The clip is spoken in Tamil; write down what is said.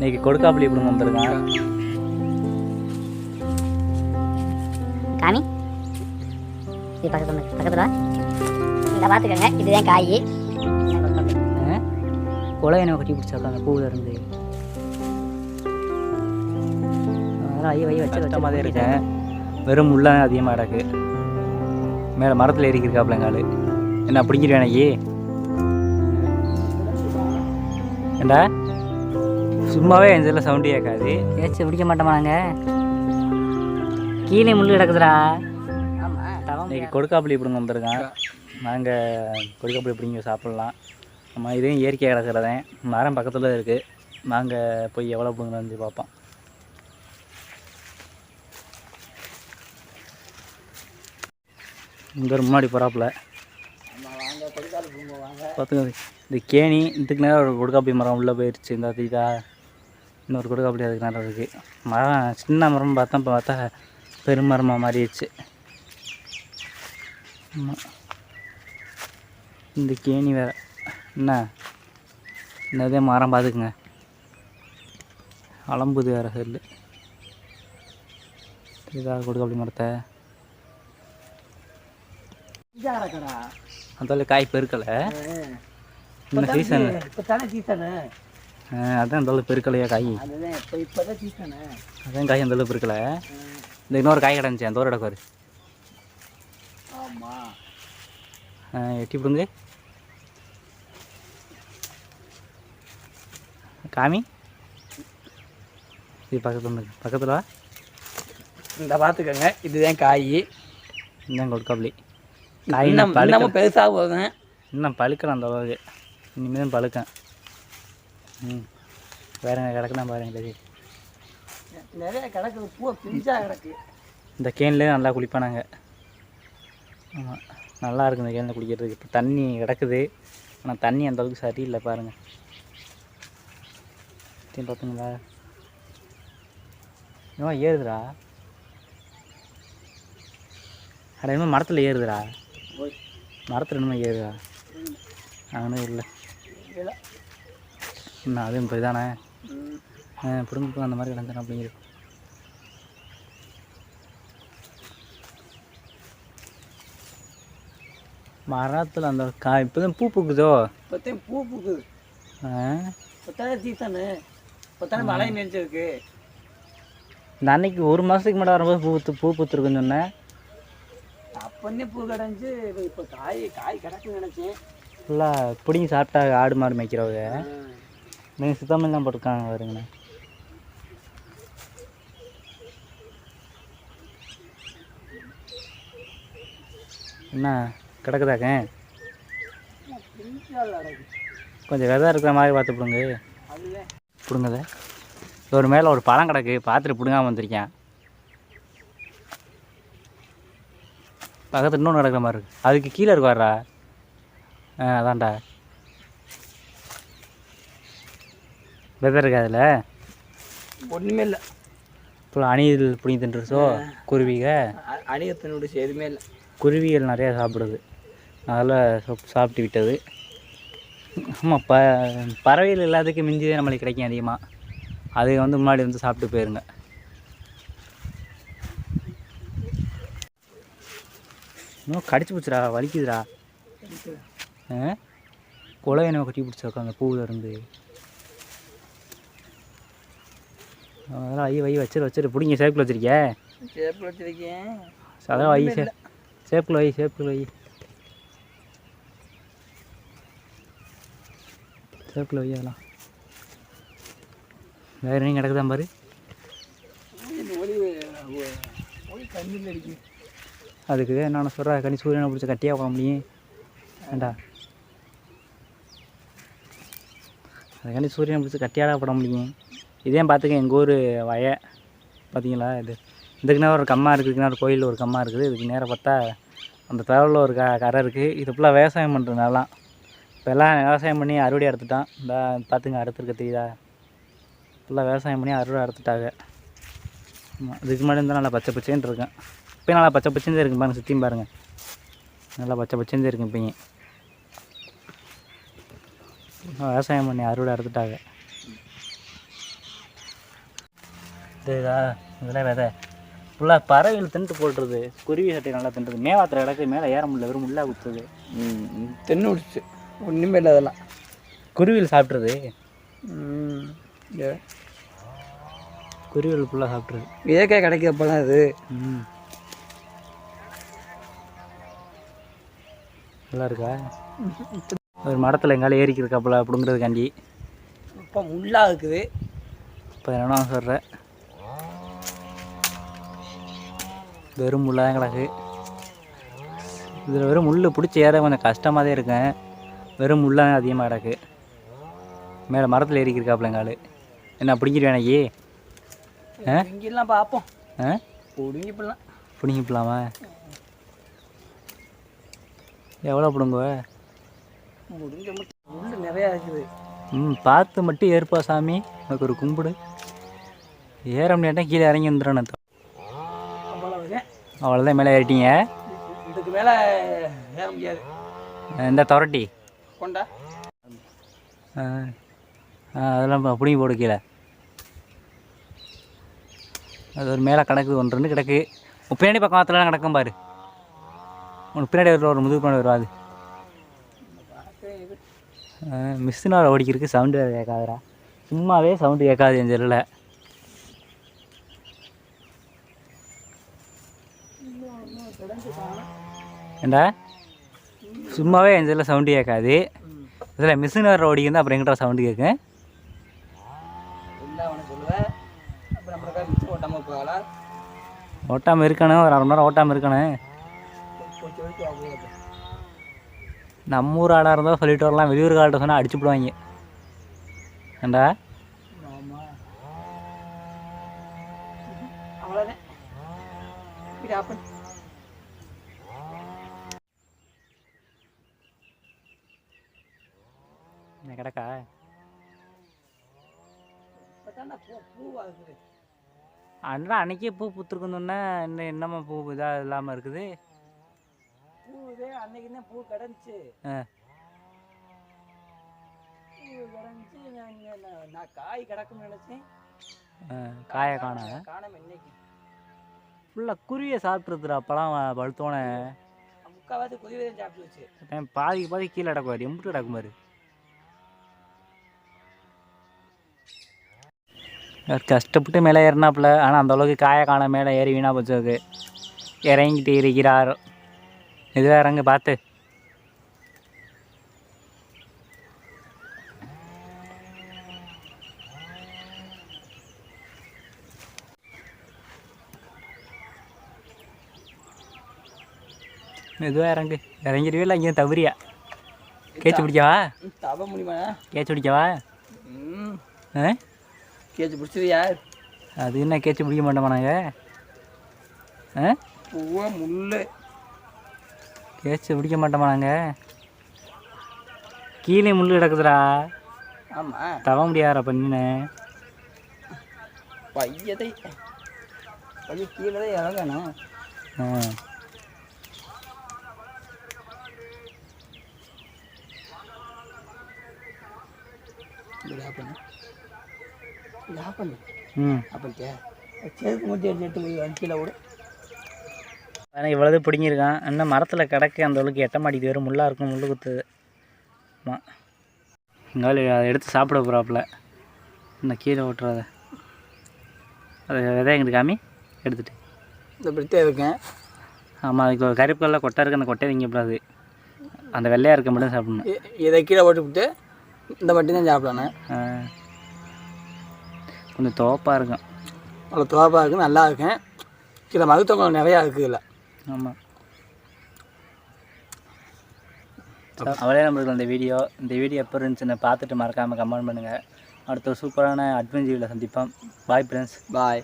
இன்னைக்கு கொடுக்காப்புளி இப்படி வந்திருக்கான் காமி. இது பக்கத்துல பக்கத்துல இந்த பார்த்துக்கோங்க இதுதான் காய். குலையனை கட்டி பிடிச்சிருக்காங்க பூவில் இருந்து. அதெல்லாம் ஐய வைய வச்சு வச்ச இருக்கேன். வெறும் முள்ள அதிகமாக கிடக்கு மேலே மரத்தில் ஏறிக்கிருக்காப்புல எங்காலு என்ன பிடிங்கிருவேன் ஐயே. ஏண்டா? சும்மாவே என் இதில் சவுண்டு கேட்காது. ஏச்சு பிடிக்க மாட்டோமா நாங்கள் கீழே முள்ளு கிடக்குதுடா. இன்னைக்கு கொடுக்காப்புளி இப்படிங்க வந்திருக்கான்? நாங்கள் கொடுக்காப்புளி இப்படிங்க சாப்பிட்லாம். நம்ம இதையும் இயற்கையாக கிடக்கிறதேன் மரம் பக்கத்தில் இருக்குது நாங்கள் போய் எவ்வளோ பிடுங்கன்னு வந்து பார்ப்போம். இங்கே ஒரு முன்னாடி போகிறாப்புல பார்த்துங்க இந்த கேணி. இதுக்கு நேரம் ஒரு கொடுக்காப்புளி மரம் உள்ளே போயிடுச்சு இந்த இதா இன்னொரு கொடுக்காப்புளி அதுக்கு நேரம் இருக்குது மரம் சின்ன மரம் பார்த்தா இப்போ பார்த்தா பெருமரமாக மாறிடுச்சு. ஆமா. இந்த கேணி வேற. என்ன? என்னதே? மரம் பார்த்துக்குங்க அலம்புது வேற செல்லு இதாக கொடுக்க அப்படி மரத்தை. அந்த காய் பெருக்கலை. இந்த சீசன் இப்போ தானே சீசனு அதான் அந்த அளவுக்கு பெருக்கலையா காய்? அதுதான் இப்போ இப்போ தான் சீசனு அதான் காய் அந்த அளவுக்கு பெருக்கலை. இந்த இன்னொரு காய் கிடந்துச்சு அந்த ஒரு இடக்கு ஆமாம் எட்டி பிடுங்க. காமி. இது பக்கத்தில் பக்கத்தில் இந்த பார்த்துக்கோங்க இதுதான் காய். இன்னும் கொடுக்காப்ளி காய் இன்னும் பெருசாக போகுங்க இன்னும் பழுக்கலாம் அந்த அளவுக்கு. இனிமேல் பழுக்கேன் ம். வேற எங்கே கிடக்குனா பாருங்க இது. நிறைய கிடக்குது பூ பிஞ்சா கிடக்கு. இந்த கேன்லேயே நல்லா குளிப்பானாங்க. ஆமாம் நல்லா இருக்கு இந்த கேனில் குளிக்கிறதுக்கு. இப்போ தண்ணி கிடக்குது. ஆனால் தண்ணி அந்த அளவுக்கு சரியில்லை பாருங்கள் பார்த்துங்களா என்னவா ஏறுதுடா. அட என்னமோ மரத்தில் ஏறுதுடா. மரத்தில் என்னமோ ஏறுதா இல்லை. இல்லை. என்ன அதுவும் இப்போ இதானே பிடுங்க அந்த மாதிரி கிடந்தேன் அப்படிங்கிறது மரத்தில் அந்த கா இப்போ தான் பூ பூக்குதோ? இப்போத்தையும் பூ பூக்குது. ஆ? இப்போ தானே சீசனு. இப்போ தானே மழை நினைச்சிருக்கு இந்த அன்னைக்கு ஒரு மாதத்துக்கு முன்னாடி வரும்போது பூ பூத்து பூ பூத்துருக்குன்னு சொன்னேன். அப்போன்னே பூ கிடந்துச்சு இப்போ காய் காய் கிடக்குன்னு நினச்சேன். ஃபுல்லாக பிடிங்கி சாப்பிட்டா ஆடு மாடு மேய்க்கிறவங்க. நீங்கள் சுத்தமாக போட்டிருக்காங்க வருங்கண்ணே என்ன கிடக்குதாக்க? கொஞ்சம் விதை இருக்கிற மாதிரி பார்த்து பிடுங்க. அதுதான் பிடுங்கத ஒரு மேலே ஒரு பழம் கிடக்கு. பார்த்துட்டு பிடுங்காம வந்திருக்கேன். பக்கத்தில் இன்னொன்று கிடக்குற மாதிரி இருக்கு. அதுக்கு கீழே இருக்குவாரா ஆ அதான்டா. விதை இருக்கா அதில் ஒன்றுமே இல்லை. இப்போ அணில் பிடிங்கி தின்றுச்சோ குருவிக? அணிகத்தினுடைய எதுவுமே இல்லை. குருவிகள் நிறையா சாப்பிடுது. அதில் சாப்- சாப்பிட்டு விட்டது. ஆமாம் ப பறவைகள் எல்லாத்துக்கும் மிஞ்சி நம்மளுக்கு கிடைக்கும் அதிகமாக அது வந்து முன்னாடி வந்து சாப்பிட்டு போயிருங்க. இன்னும் கடிச்சு பிடிச்சிடா வலிக்குதுடா. ஆ? குலையனை கட்டி பிடிச்சிருக்கோம் அந்த பூவில் இருந்து. அதெல்லாம் ஐய வை வச்சிரு வச்சிரு. பிடிங்க சேப்பில் வச்சிருக்கிய? சேப்பில் வச்சிருக்கேன். அதான் வை சே சேப்பில் வை சேப்பில் வை. சேப்பில் வை அதெல்லாம். வேறு எங்கேயும் கிடக்குதான் பாரு? அதுக்கு என்னென்ன சொல்கிறா கனி சூரியனை பிடிச்ச கட்டியாக போட முடியும். ஏண்டா? அதுக்காண்டி சூரியனை பிடிச்சி கட்டியாடா போட முடியும். இதே பார்த்துக்க எங்கள் ஊர் வய பார்த்தீங்களா இது இதுக்கு நேரம் ஒரு கம்மா இருக்குது இதுக்கு நேரம் ஒரு ஒரு கம்மா இருக்குது இதுக்கு நேரம் பார்த்தா அந்த தகவலில் ஒரு க கரை இருக்குது இது ஃபுல்லாக விவசாயம் பண்ணுறதுனாலாம் இப்போ எல்லாம் விவசாயம் பண்ணி அறுவடை எடுத்துட்டான் இந்த பார்த்துங்க அடுத்திருக்க தெரியுதா? ஃபுல்லாக விவசாயம் பண்ணி அறுவடை அறுத்துட்டாங்க. ஆமாம் இதுக்கு முன்னாடி இருந்தால் நல்லா பச்சை பச்சைன்னு இருக்கேன் இப்போயும் நல்லா பச்சை பச்சைன்னு இருக்கு பாருங்கள் சுற்றியும் பாருங்கள் நல்லா பச்சை பச்சைன்னு இருக்கும் இப்போயும். விவசாயம் பண்ணி அறுவடை அறுத்துட்டாங்க. தெரியுதா இதெல்லாம் விதை. ஃபுல்லாக பறவைகள் தின்ட்டு போட்டுருது. குருவி சட்டை நல்லா தின்றது மேவாத்திர கிடக்கு மேலே ஏற முடியல. வெறும் முள்ளா குத்துது. தென்னு விடுச்சு ஒன்றுமே இல்லை அதெல்லாம். குருவிகள் சாப்பிட்றது குருவிகள் ஃபுல்லாக சாப்பிட்ருது இயற்கையாக கிடைக்கிறப்பெல்லாம் இது ம். நல்லா இருக்கா? ஒரு மரத்தில் எங்கால ஏறிக்கிறக்காப்புல அப்படிங்கிறதுக்காண்டி. இப்போ முள்ளா இருக்குது. இப்போ என்ன சொல்கிறேன் வெறும் முள்ளாக கிடக்கு இதில் வெறும் முள் பிடிச்சி ஏற கொஞ்சம் கஷ்டமாக தான் இருக்கேன். வெறும் முள்ளாக அதிகமாக கிடக்கு. மேலே மரத்தில் ஏறிக்கிருக்காப்புல எங்கால் என்ன பிடிங்கிருவேன் எனக்கு ஆ? இங்கெல்லாம் பார்ப்போம் ஆ? பிடுங்கி போடலாம் பிடிங்கி போலாமா எவ்வளோ பிடுங்குவ? முடிஞ்ச முள் நிறையா இருக்குது. ம் பார்த்து மட்டும் ஏற்பா சாமி. எனக்கு ஒரு கும்பிடு. ஏற முடியாட்டா கீழே இறங்கி வந்துடுறேன் அவ்வளோதான் மேலே ஏறிட்டீங்க. இதுக்கு மேலே ஏற முடியாது. இந்த துரட்டி. கொண்டா. அதெல்லாம் பிடிங்கி போடு கீழே. அது ஒரு மேலே கிடக்கு ஒன்று ரெண்டு கிடக்கு. பின்னாடி பக்கம் ஆற்றுலாம் கிடக்கும் பாரு. உனக்கு பின்னாடி ஒரு ஒரு முதுகு பின்னாடி வருவா அது. மிஸ்ஸினால் ஓடிக்கிறதுக்கு சவுண்டு வேறு கேட்காதுடா. சும்மாவே சவுண்டு கேட்காது என் செல்லில் ஏண்டா? சும்மாவே என் சவுண்டு கேட்காது. இதில் மிஷின் வர ஓடிக்குது அப்புறம் எங்கிட்ட சவுண்டு கேட்கும் ஓட்டாமல் இருக்கணும். ஒரு அரை மணி நேரம் ஓட்டாமல் இருக்கணும். நம்ம ஊர் ஆடாக இருந்தால் சொல்லிட்டு வரலாம். வெளியூர் கால்கிட்ட சொன்னால் அடிச்சு போடுவாங்க ஏண்டா? இது ஆப்பன் என்ன கிடக்கா இப்போ தான் பூ பூவாகுது அண்ணா அன்னைக்கே பூ பூத்துருக்குன்னு இன்னும் என்னம்மா பூ இதாக இல்லாமல் இருக்குது பூவே அன்னைக்கு தான் பூ கிடந்துச்சு பூ கிடந்துச்சு நான் காய் கிடக்கும்னு நினச்சேன் காயை காணா காணாம இன்னைக்கு ஃபுல்லாக குருவியை சாப்பிட்ருதுடா அப்போலாம் பழுத்தோனே முக்கால்வாசி தான் சாப்பிட்டு வச்சு. பாதி பாதி கீழே கிடக்குவார் எம்பிட்டு அவர் கஷ்டப்பட்டு மேலே ஏறினாப்புல. ஆனால் அந்த அளவுக்கு காய காண மேலே ஏறி வீணா போச்சதுக்கு இறங்கிட்டு இருக்கிறார். இதுவே இறங்கு பார்த்து. மெதுவாக இறங்கு. இறங்கிடுவே இல்லை இங்கே தவறியா? கேச்சு பிடிக்கவா? தவ முடியுமா கேச்சு பிடிக்கவா? கேச்சு பிடிச்சது யார் அது என்ன கேச்சு பிடிக்க மாட்டோமா நாங்கள் ஆ? பூவா முள்ளு. கேச்சு பிடிக்க மாட்டோமா நாங்கள் கீழே முள் கிடக்குதுடா. ஆமாம் தவ முடியாதா பண்ணினு பையதை பைய கீழே தான் இறங்கணும். ஆ. ம். மட்டும் எடுத்து போய் கீழே விடு ஆனால் இவ்வளவு பிடிங்கிருக்கான் இன்னும் மரத்தில் கிடக்கு அந்த அளவுக்கு எட்ட மாட்டேங்குது வெறும் முள்ளாக இருக்கும் முள்ளு குத்துது. ஆமாம் எங்காலும் அதை எடுத்து சாப்பிட போகிறாப்புல இந்த கீழே ஓட்டுறத. அதை விதை எங்கிட்டு காமி? எடுத்துட்டு. இந்த பிடித்தே இருக்கேன். ஆமாம் அதுக்கு ஒரு கருப்பு கல்ல கொட்டை இருக்குது அந்த கொட்டையை திங்கக்கூடாது அந்த வெள்ளையாக இருக்க மட்டும் சாப்பிடணும். இதை கீழே போட்டுவிட்டு இந்த மட்டும் தான் சாப்பிடணும். ஆ. கொஞ்சம் தோப்பாக இருக்கும். அவ்வளோ தோப்பாக இருக்குது நல்லா இருக்கேன் கீழே மருத்துவங்கள் நிறையா இருக்குது இல்லை ஆமாம் அவளே நம்மளுக்கு அந்த வீடியோ இந்த வீடியோ எப்போ இருந்துச்சுன்னு பார்த்துட்டு மறக்காமல் கமெண்ட் பண்ணுங்கள் அடுத்த சூப்பரான அட்வென்ச்சரில் சந்திப்போம். Bye friends bye